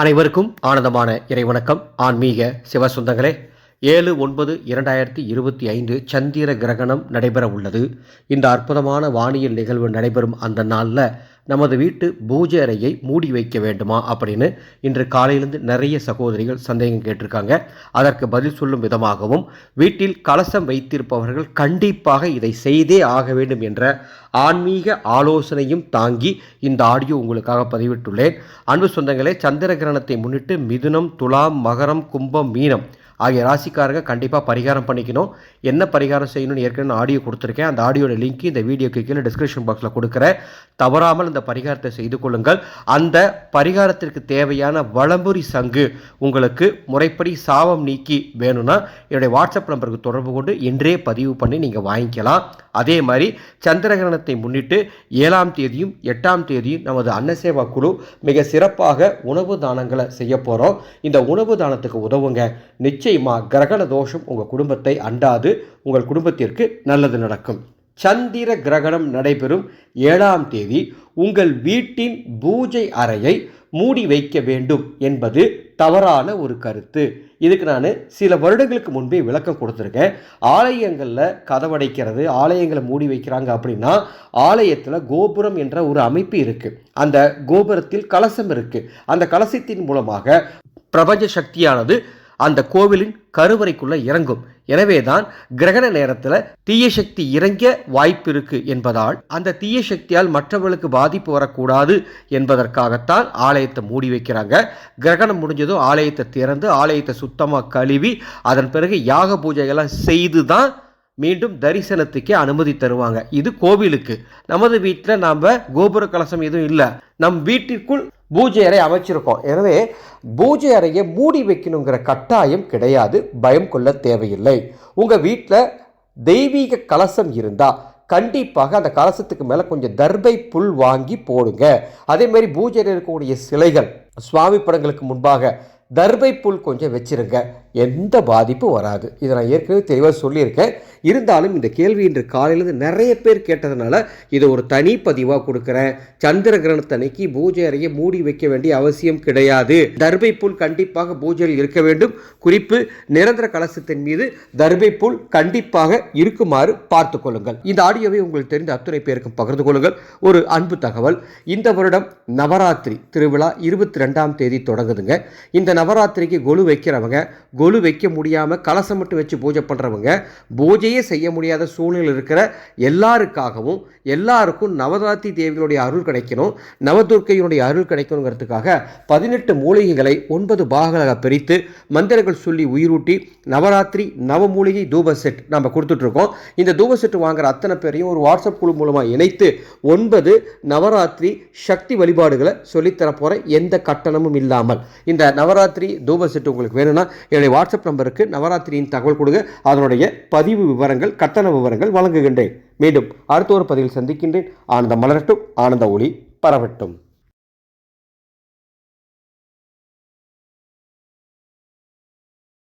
அனைவருக்கும் ஆனந்தமான இறைவணக்கம். ஆன்மீக சிவசுந்தங்களே ஏழு ஒன்பது இரண்டாயிரத்தி இருபத்தி ஐந்து சந்திர கிரகணம் நடைபெற உள்ளது இந்த அற்புதமான வானியல் நிகழ்வு நடைபெறும் அந்த நாளில் நமது வீட்டு பூஜை அறையை மூடி வைக்க வேண்டுமா அப்படின்னு இன்று காலையிலிருந்து நிறைய சகோதரிகள் சந்தேகம் கேட்டிருக்காங்க. அதற்கு பதில் சொல்லும் விதமாகவும் வீட்டில் கலசம் வைத்திருப்பவர்கள் கண்டிப்பாக இதை செய்தே ஆக வேண்டும் என்ற ஆன்மீக ஆலோசனையும் தாங்கி இந்த ஆடியோ உங்களுக்காக பதிவிட்டுள்ளேன். அன்பு சொந்தங்களே சந்திர கிரகணத்தை முன்னிட்டு மிதுனம் துலாம் மகரம் கும்பம் மீனம் ஆகிய ராசிக்காரங்க கண்டிப்பாக பரிகாரம் பண்ணிக்கணும். என்ன பரிகாரம் செய்யணும்னு ஏற்கனவே ஆடியோ கொடுத்துருக்கேன். அந்த ஆடியோட லிங்க் இந்த வீடியோக்கு கீழே டிஸ்கிரிப்ஷன் பாக்ஸில் கொடுக்குறேன். தவறாமல் இந்த பரிகாரத்தை செய்து கொள்ளுங்கள். அந்த பரிகாரத்திற்கு தேவையான வளம்புரி சங்கு உங்களுக்கு முறைப்படி சாபம் நீக்கி வேணும்னா என்னுடைய வாட்ஸ்அப் நம்பருக்கு தொடர்பு கொண்டு இன்றே பதிவு பண்ணி நீங்கள் வாங்கிக்கலாம். அதே மாதிரி சந்திரகிரகணத்தை முன்னிட்டு ஏழாம் தேதியும் எட்டாம் தேதியும் நமது அன்னசேவா குழு மிக சிறப்பாக உணவு தானங்களை செய்ய போகிறோம் இந்த உணவு தானத்துக்கு உதவுங்க. நிச்சயம் நிச்சயமாக கிரகண தோஷம் உங்கள் குடும்பத்தை அண்டாது. உங்கள் குடும்பத்திற்கு நல்லது நடக்கும். சந்திர கிரகணம் நடைபெறும் ஏழாம் தேதி. உங்கள் வீட்டின் பூஜை அறையை மூடி வைக்க வேண்டும் என்பது தவறான ஒரு கருத்து. இதுக்கு நான் சில வருடங்களுக்கு முன்பே விளக்கம் கொடுத்துருக்கேன். ஆலயங்களில் கதவடைக்கிறது ஆலயங்களை மூடி வைக்கிறாங்க அப்படின்னா ஆலயத்தில் கோபுரம் என்ற ஒரு அமைப்பு இருக்குது அந்த கோபுரத்தில் கலசம் இருக்குது அந்த கலசத்தின் மூலமாக பிரபஞ்ச சக்தியானது அந்த கோவிலின் கருவறைக்குள்ளே இறங்கும். எனவே தான் கிரகண நேரத்தில் தீய சக்தி இறங்க வாய்ப்பு இருக்கு என்பதால் அந்த தீய சக்தியால் மற்றவர்களுக்கு பாதிப்பு வரக்கூடாது என்பதற்காகத்தான் ஆலயத்தை மூடி வைக்கிறாங்க. கிரகணம் முடிஞ்சதும் ஆலயத்தை திறந்து ஆலயத்தை சுத்தமாக கழுவி அதன் பிறகு யாக பூஜைகள்லாம் செய்து தான் மீண்டும் தரிசனத்துக்கே அனுமதி தருவாங்க. இது கோவிலுக்கு. நமது வீட்டில் நாம் கோபுர கலசம் எதுவும் இல்லை. நம் வீட்டிற்குள் பூஜை அறை அமைச்சிருக்கோம். எனவே பூஜை அறையை மூடி வைக்கணுங்கிற கட்டாயம் கிடையாது. பயம் கொள்ள தேவையில்லை. உங்கள் வீட்டில் தெய்வீக கலசம் இருந்தால் கண்டிப்பாக அந்த கலசத்துக்கு மேலே கொஞ்சம் தர்பை புல் வாங்கி போடுங்க. அதே மாதிரி பூஜையில் இருக்கக்கூடிய சிலைகள் சுவாமி படங்களுக்கு முன்பாக தர்பை புல் கொஞ்சம் வச்சிருங்க. எந்த பாதிப்பும் வராது. இதை நான் ஏற்கனவே தெளிவாக சொல்லியிருக்கேன். இருந்தாலும் இந்த கேள்வி இன்று காலையிலேருந்து நிறைய பேர் கேட்டதுனால இதை ஒரு தனி பதிவாக கொடுக்குறேன். சந்திர கிரகணத்தன்னைக்கு பூஜை அறையை மூடி வைக்க வேண்டிய அவசியம் கிடையாது. தர்பை புல் கண்டிப்பாக பூஜையில் இருக்க வேண்டும். குறிப்பு நிரந்தர கலசத்தின் மீது தர்பை புல் கண்டிப்பாக இருக்குமாறு பார்த்து கொள்ளுங்கள். இந்த ஆடியோவை உங்களுக்கு தெரிந்த அத்துணை பேருக்கும் பகிர்ந்து கொள்ளுங்கள். ஒரு அன்பு தகவல். இந்த வருடம் நவராத்திரி திருவிழா இருபத்தி ரெண்டாம் தேதி தொடங்குதுங்க. இந்த நவராத்திரிக்கு கொலு வைக்கிறவங்க கொலு வைக்க முடியாமல் கலசம் மட்டும் வச்சு பூஜை பண்ணுறவங்க பூஜையை செய்ய முடியாத சூழ்நிலை இருக்கிற எல்லாருக்காகவும் எல்லாருக்கும் நவராத்திரி தேவியினுடைய அருள் கிடைக்கணும் நவதுர்க்கையினுடைய அருள் கிடைக்கணுங்கிறதுக்காக பதினெட்டு மூலிகைகளை ஒன்பது பாகங்களாக பிரித்து மந்திரங்கள் சொல்லி உயிரூட்டி நவராத்திரி நவமூலிகை தூப செட் நம்ம கொடுத்துட்ருக்கோம். இந்த தூப செட் வாங்குற அத்தனை பேரையும் ஒரு வாட்ஸ்அப் குழு மூலமாக இணைத்து ஒன்பது நவராத்திரி சக்தி வழிபாடுகளை சொல்லித்தர போகிற எந்த கட்டணமும் இல்லாமல் இந்த நவராத்திரி தூப செட் உங்களுக்கு வேணும்னா என்னுடைய வாட்ஸ்அப் நம்பருக்கு நவராத்திரியின் தகவல் கொடுங்க. அதனுடைய பதிவு விவரங்கள் கட்டண விவரங்கள் வழங்குகின்றேன். மீண்டும் அடுத்த ஒரு பதிவில் சந்திக்கின்றேன். ஆனந்த மலரட்டும். ஆனந்த ஒளி பரவட்டும்.